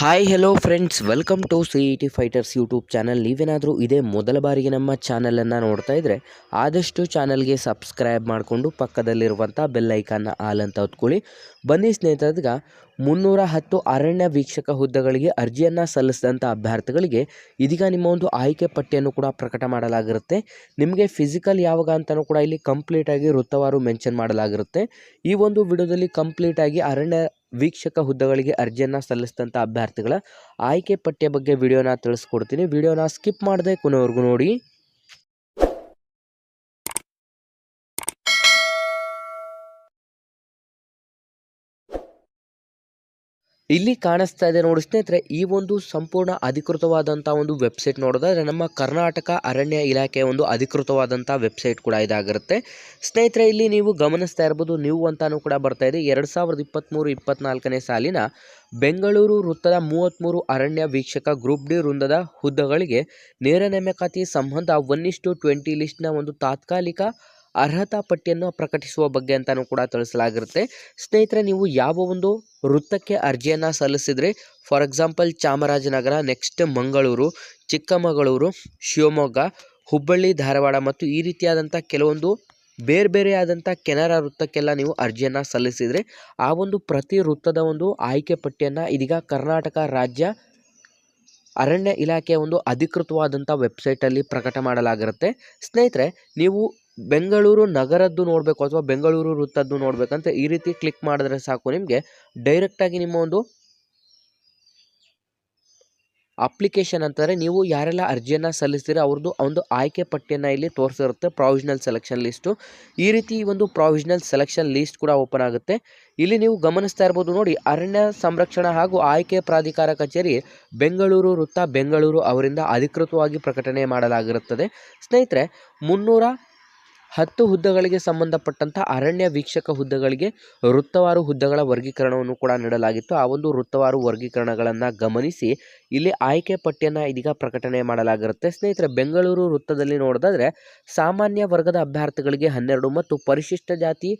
Hi hello friends welcome to C E T fighters YouTube channel ನೀವೇನಾದರೂ ಇದೇ ಮೊದಲ ಬಾರಿಗೆ ನಮ್ಮ ಚಾನಲನ್ನು ನೋಡ್ತಾ ಇದ್ದರೆ ಆದಷ್ಟು ಚಾನಲ್ಗೆ ಸಬ್ಸ್ಕ್ರೈಬ್ ಮಾಡಿಕೊಂಡು ಪಕ್ಕದಲ್ಲಿರುವಂಥ ಬೆಲ್ ಐಕಾನ್ನ ಆಲ್ ಅಂತ ಹೊತ್ಕೊಳ್ಳಿ. ಬನ್ನಿ ಸ್ನೇಹಿತರದ್ಗ, ಮುನ್ನೂರ ಹತ್ತು ಅರಣ್ಯ ವೀಕ್ಷಕ ಹುದ್ದೆಗಳಿಗೆ ಅರ್ಜಿಯನ್ನು ಸಲ್ಲಿಸಿದಂಥ ಅಭ್ಯರ್ಥಿಗಳಿಗೆ ಇದೀಗ ನಿಮ್ಮ ಒಂದು ಆಯ್ಕೆ ಪಟ್ಟಿಯನ್ನು ಕೂಡ ಪ್ರಕಟ ಮಾಡಲಾಗಿರುತ್ತೆ. ನಿಮಗೆ ಫಿಸಿಕಲ್ ಯಾವಾಗ ಅಂತಲೂ ಕೂಡ ಇಲ್ಲಿ ಕಂಪ್ಲೀಟಾಗಿ ವೃತ್ತವಾರು ಮೆನ್ಷನ್ ಮಾಡಲಾಗಿರುತ್ತೆ. ಈ ಒಂದು ವಿಡಿಯೋದಲ್ಲಿ ಕಂಪ್ಲೀಟಾಗಿ ಅರಣ್ಯ ವೀಕ್ಷಕ ಹುದ್ದೆಗಳಿಗೆ ಅರ್ಜಿಯನ್ನು ಸಲ್ಲಿಸಿದಂಥ ಅಭ್ಯರ್ಥಿಗಳ ಆಯ್ಕೆ ಪಟ್ಟಿಯ ಬಗ್ಗೆ ವಿಡಿಯೋನ ತಿಳಿಸ್ಕೊಡ್ತೀನಿ. ವಿಡಿಯೋನ ಸ್ಕಿಪ್ ಮಾಡದೆ ಕೊನೆವರೆಗೂ ನೋಡಿ. ಇಲ್ಲಿ ಕಾಣಿಸ್ತಾ ಇದೆ ನೋಡಿ ಸ್ನೇಹಿತರೆ, ಈ ಒಂದು ಸಂಪೂರ್ಣ ಅಧಿಕೃತವಾದಂಥ ಒಂದು ವೆಬ್ಸೈಟ್ ನೋಡೋದಾದರೆ ನಮ್ಮ ಕರ್ನಾಟಕ ಅರಣ್ಯ ಇಲಾಖೆಯ ಒಂದು ಅಧಿಕೃತವಾದಂಥ ವೆಬ್ಸೈಟ್ ಕೂಡ ಇದಾಗಿರುತ್ತೆ. ಸ್ನೇಹಿತರೆ, ಇಲ್ಲಿ ನೀವು ಗಮನಿಸ್ತಾ ಇರ್ಬೋದು ನೀವು ಅಂತಾನೂ ಕೂಡ ಬರ್ತಾ ಇದೆ. ಎರಡು ಸಾವಿರದ ಇಪ್ಪತ್ತ್ಮೂರು ಇಪ್ಪತ್ನಾಲ್ಕನೇ ಸಾಲಿನ ಬೆಂಗಳೂರು ವೃತ್ತದ ಮೂವತ್ತ್ಮೂರು ಅರಣ್ಯ ವೀಕ್ಷಕ ಗ್ರೂಪ್ ಡಿ ವೃಂದದ ಹುದ್ದೆಗಳಿಗೆ ನೇರ ನೇಮಕಾತಿ ಸಂಬಂಧ ಒನ್ ಇಷ್ಟು ಟ್ವೆಂಟಿ ಲಿಸ್ಟ್ನ ಒಂದು ತಾತ್ಕಾಲಿಕ ಅರ್ಹತಾ ಪಟ್ಟಿಯನ್ನು ಪ್ರಕಟಿಸುವ ಬಗ್ಗೆ ಅಂತಲೂ ಕೂಡ ತಿಳಿಸಲಾಗಿರುತ್ತೆ. ಸ್ನೇಹಿತರೆ, ನೀವು ಯಾವ ಒಂದು ವೃತ್ತಕ್ಕೆ ಅರ್ಜಿಯನ್ನು ಸಲ್ಲಿಸಿದರೆ, for example Chamarajanagar, next Mangaluru, Chikkamagaluru, Shivamogga, Hubballi, Dharwad ಮತ್ತು ಈ ರೀತಿಯಾದಂಥ ಕೆಲವೊಂದು ಬೇರೆ ಬೇರೆ ಆದಂಥ ಕೆನರಾ ವೃತ್ತಕ್ಕೆಲ್ಲ ನೀವು ಅರ್ಜಿಯನ್ನು ಸಲ್ಲಿಸಿದರೆ, ಆ ಒಂದು ಪ್ರತಿ ವೃತ್ತದ ಒಂದು ಆಯ್ಕೆ ಪಟ್ಟಿಯನ್ನು ಇದೀಗ ಕರ್ನಾಟಕ ರಾಜ್ಯ ಅರಣ್ಯ ಇಲಾಖೆಯ ಒಂದು ಅಧಿಕೃತವಾದಂಥ ವೆಬ್ಸೈಟಲ್ಲಿ ಪ್ರಕಟ ಮಾಡಲಾಗಿರುತ್ತೆ. ಸ್ನೇಹಿತರೆ, ನೀವು ಬೆಂಗಳೂರು ನಗರದ್ದು ನೋಡಬೇಕು ಅಥವಾ ಬೆಂಗಳೂರು ವೃತ್ತದ್ದು ನೋಡಬೇಕಂತ ಈ ರೀತಿ ಕ್ಲಿಕ್ ಮಾಡಿದ್ರೆ ಸಾಕು ನಿಮಗೆ ಡೈರೆಕ್ಟಾಗಿ ನಿಮ್ಮ ಒಂದು ಅಪ್ಲಿಕೇಶನ್ ಅಂತಂದರೆ ನೀವು ಯಾರೆಲ್ಲ ಅರ್ಜಿಯನ್ನು ಸಲ್ಲಿಸ್ತೀರ ಅವ್ರದ್ದು ಒಂದು ಆಯ್ಕೆ ಪಟ್ಟಿಯನ್ನು ಇಲ್ಲಿ ತೋರಿಸಿರುತ್ತೆ ಪ್ರಾವಿಷನಲ್ ಸೆಲೆಕ್ಷನ್ ಲಿಸ್ಟು ಈ ರೀತಿ ಒಂದು ಪ್ರಾವಿಷನಲ್ ಸೆಲೆಕ್ಷನ್ ಲೀಸ್ಟ್ ಕೂಡ ಓಪನ್ ಆಗುತ್ತೆ. ಇಲ್ಲಿ ನೀವು ಗಮನಿಸ್ತಾ ಇರ್ಬೋದು ನೋಡಿ, ಅರಣ್ಯ ಸಂರಕ್ಷಣಾ ಹಾಗೂ ಆಯ್ಕೆ ಪ್ರಾಧಿಕಾರ ಕಚೇರಿ ಬೆಂಗಳೂರು ವೃತ್ತ ಬೆಂಗಳೂರು ಅವರಿಂದ ಅಧಿಕೃತವಾಗಿ ಪ್ರಕಟಣೆ ಮಾಡಲಾಗಿರುತ್ತದೆ. ಸ್ನೇಹಿತರೆ, ಮುನ್ನೂರ ಹತ್ತು ಹುದ್ದೆಗಳಿಗೆ ಸಂಬಂಧಪಟ್ಟಂಥ ಅರಣ್ಯ ವೀಕ್ಷಕ ಹುದ್ದೆಗಳಿಗೆ ವೃತ್ತವಾರು ಹುದ್ದೆಗಳ ವರ್ಗೀಕರಣವನ್ನು ಕೂಡ ನೀಡಲಾಗಿತ್ತು. ಆ ಒಂದು ವೃತ್ತವಾರು ವರ್ಗೀಕರಣಗಳನ್ನು ಗಮನಿಸಿ ಇಲ್ಲಿ ಆಯ್ಕೆ ಪಟ್ಟಿಯನ್ನು ಇದೀಗ ಪ್ರಕಟಣೆ ಮಾಡಲಾಗಿರುತ್ತೆ. ಸ್ನೇಹಿತರೆ, ಬೆಂಗಳೂರು ವೃತ್ತದಲ್ಲಿ ನೋಡೋದಾದರೆ ಸಾಮಾನ್ಯ ವರ್ಗದ ಅಭ್ಯರ್ಥಿಗಳಿಗೆ ಹನ್ನೆರಡು ಮತ್ತು ಪರಿಶಿಷ್ಟ ಜಾತಿ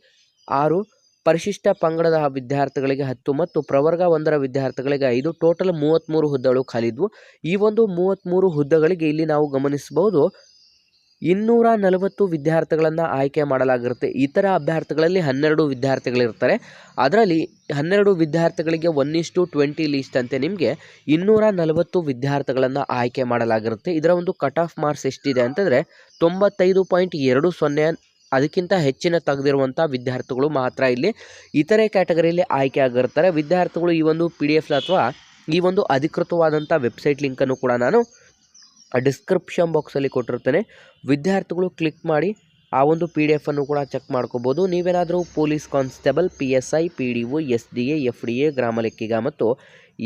ಆರು, ಪರಿಶಿಷ್ಟ ಪಂಗಡದ ವಿದ್ಯಾರ್ಥಿಗಳಿಗೆ ಹತ್ತು ಮತ್ತು ಪ್ರವರ್ಗ ಒಂದರ ವಿದ್ಯಾರ್ಥಿಗಳಿಗೆ ಐದು, ಟೋಟಲ್ ಮೂವತ್ತ್ಮೂರು ಹುದ್ದೆಗಳು ಖಾಲಿದ್ವು. ಈ ಒಂದು ಮೂವತ್ತ್ಮೂರು ಹುದ್ದೆಗಳಿಗೆ ಇಲ್ಲಿ ನಾವು ಗಮನಿಸಬಹುದು ಇನ್ನೂರ ನಲವತ್ತು ವಿದ್ಯಾರ್ಥಿಗಳನ್ನು ಆಯ್ಕೆ ಮಾಡಲಾಗಿರುತ್ತೆ. ಇತರ ಅಭ್ಯರ್ಥಿಗಳಲ್ಲಿ ಹನ್ನೆರಡು ವಿದ್ಯಾರ್ಥಿಗಳಿರ್ತಾರೆ. ಅದರಲ್ಲಿ ಹನ್ನೆರಡು ವಿದ್ಯಾರ್ಥಿಗಳಿಗೆ ಒನ್ ಇಷ್ಟು ಟ್ವೆಂಟಿ ಲೀಸ್ಟ್ ಅಂತೆ ನಿಮಗೆ ಇನ್ನೂರ ನಲವತ್ತು ವಿದ್ಯಾರ್ಥಿಗಳನ್ನು ಆಯ್ಕೆ ಮಾಡಲಾಗಿರುತ್ತೆ. ಇದರ ಒಂದು ಕಟ್ ಆಫ್ ಮಾರ್ಕ್ಸ್ ಎಷ್ಟಿದೆ ಅಂತಂದರೆ ತೊಂಬತ್ತೈದು ಪಾಯಿಂಟ್ ಎರಡು ಸೊನ್ನೆ ಅದಕ್ಕಿಂತ ಹೆಚ್ಚಿನ ತೆಗೆದಿರುವಂಥ ವಿದ್ಯಾರ್ಥಿಗಳು ಮಾತ್ರ ಇಲ್ಲಿ ಇತರೆ ಕ್ಯಾಟಗರಿಯಲ್ಲಿ ಆಯ್ಕೆ ಆಗಿರ್ತಾರೆ. ವಿದ್ಯಾರ್ಥಿಗಳು ಈ ಒಂದು ಪಿ ಡಿ ಎಫ್ ಅಥವಾ ಈ ಒಂದು ಅಧಿಕೃತವಾದಂಥ ವೆಬ್ಸೈಟ್ ಲಿಂಕನ್ನು ಕೂಡ ನಾನು ಡಿಸ್ಕ್ರಿಪ್ಷನ್ ಬಾಕ್ಸಲ್ಲಿ ಕೊಟ್ಟಿರ್ತೇನೆ ವಿದ್ಯಾರ್ಥಿಗಳು ಕ್ಲಿಕ್ ಮಾಡಿ ಆ ಒಂದು ಪಿ ಡಿ ಎಫನ್ನು ಕೂಡ ಚೆಕ್ ಮಾಡ್ಕೋಬೋದು. ನೀವೇನಾದರೂ police constable P S I P D O S D A F D A ಗ್ರಾಮ ಲೆಕ್ಕಿಗ ಮತ್ತು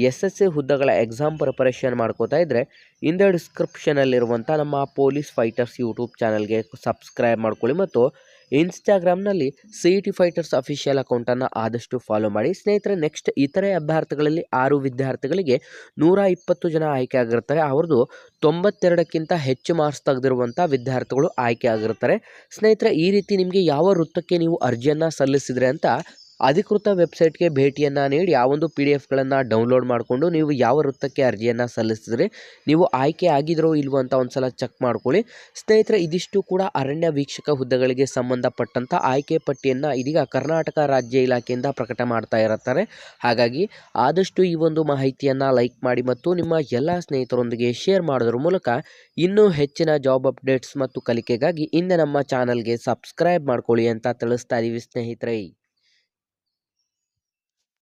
ಎಸ್ ಎಸ್ ಎ ಹುದ್ದೆಗಳ ಎಕ್ಸಾಮ್ ಪ್ರಿಪರೇಷನ್ ಮಾಡ್ಕೋತಾ ಇದ್ದರೆ ಇಂದ ಡಿಸ್ಕ್ರಿಪ್ಷನಲ್ಲಿರುವಂಥ ನಮ್ಮ ಪೊಲೀಸ್ ಫೈಟರ್ಸ್ ಯೂಟ್ಯೂಬ್ ಚಾನಲ್ಗೆ ಸಬ್ಸ್ಕ್ರೈಬ್ ಮಾಡ್ಕೊಳ್ಳಿ ಮತ್ತು ಇನ್ಸ್ಟಾಗ್ರಾಮ್ನಲ್ಲಿ C E T fighters official ಅಕೌಂಟನ್ನು ಆದಷ್ಟು ಫಾಲೋ ಮಾಡಿ. ಸ್ನೇಹಿತರೆ, ನೆಕ್ಸ್ಟ್ ಇತರೆ ಅಭ್ಯರ್ಥಿಗಳಲ್ಲಿ ಆರು ವಿದ್ಯಾರ್ಥಿಗಳಿಗೆ ನೂರ ಇಪ್ಪತ್ತು ಜನ ಆಯ್ಕೆ ಆಗಿರ್ತಾರೆ ಅವ್ರದ್ದು ತೊಂಬತ್ತೆರಡಕ್ಕಿಂತ ಹೆಚ್ಚು ಮಾರ್ಕ್ಸ್ ತೆಗೆದಿರುವಂಥ ವಿದ್ಯಾರ್ಥಿಗಳು ಆಯ್ಕೆ ಆಗಿರ್ತಾರೆ ಸ್ನೇಹಿತರೆ, ಈ ರೀತಿ ನಿಮಗೆ ಯಾವ ವೃತ್ತಕ್ಕೆ ನೀವು ಅರ್ಜಿಯನ್ನು ಸಲ್ಲಿಸಿದರೆ ಅಂತ ಅಧಿಕೃತ ವೆಬ್ಸೈಟ್ಗೆ ಭೇಟಿಯನ್ನು ನೀಡಿ ಆ ಒಂದು ಪಿ ಡಿ ಎಫ್ಗಳನ್ನು ಡೌನ್ಲೋಡ್ ಮಾಡಿಕೊಂಡು ನೀವು ಯಾವ ವೃತ್ತಕ್ಕೆ ಅರ್ಜಿಯನ್ನು ಸಲ್ಲಿಸಿದರೆ, ನೀವು ಆಯ್ಕೆ ಆಗಿದ್ರೋ ಇಲ್ವೋ ಅಂತ ಒಂದು ಸಲ ಚೆಕ್ ಮಾಡ್ಕೊಳ್ಳಿ. ಸ್ನೇಹಿತರೆ, ಇದಿಷ್ಟು ಕೂಡ ಅರಣ್ಯ ವೀಕ್ಷಕ ಹುದ್ದೆಗಳಿಗೆ ಸಂಬಂಧಪಟ್ಟಂಥ ಆಯ್ಕೆ ಪಟ್ಟಿಯನ್ನು ಇದೀಗ ಕರ್ನಾಟಕ ರಾಜ್ಯ ಇಲಾಖೆಯಿಂದ ಪ್ರಕಟ ಮಾಡ್ತಾ ಇರುತ್ತಾರೆ. ಹಾಗಾಗಿ ಆದಷ್ಟು ಈ ಒಂದು ಮಾಹಿತಿಯನ್ನು ಲೈಕ್ ಮಾಡಿ ಮತ್ತು ನಿಮ್ಮ ಎಲ್ಲ ಸ್ನೇಹಿತರೊಂದಿಗೆ ಶೇರ್ ಮಾಡೋದ್ರ ಮೂಲಕ ಇನ್ನೂ ಹೆಚ್ಚಿನ ಜಾಬ್ ಅಪ್ಡೇಟ್ಸ್ ಮತ್ತು ಕಲಿಕೆಗಾಗಿ ಇಂದ ನಮ್ಮ ಚಾನಲ್ಗೆ ಸಬ್ಸ್ಕ್ರೈಬ್ ಮಾಡ್ಕೊಳ್ಳಿ ಅಂತ ತಿಳಿಸ್ತಾ ಇದ್ದೀವಿ ಸ್ನೇಹಿತರೆ.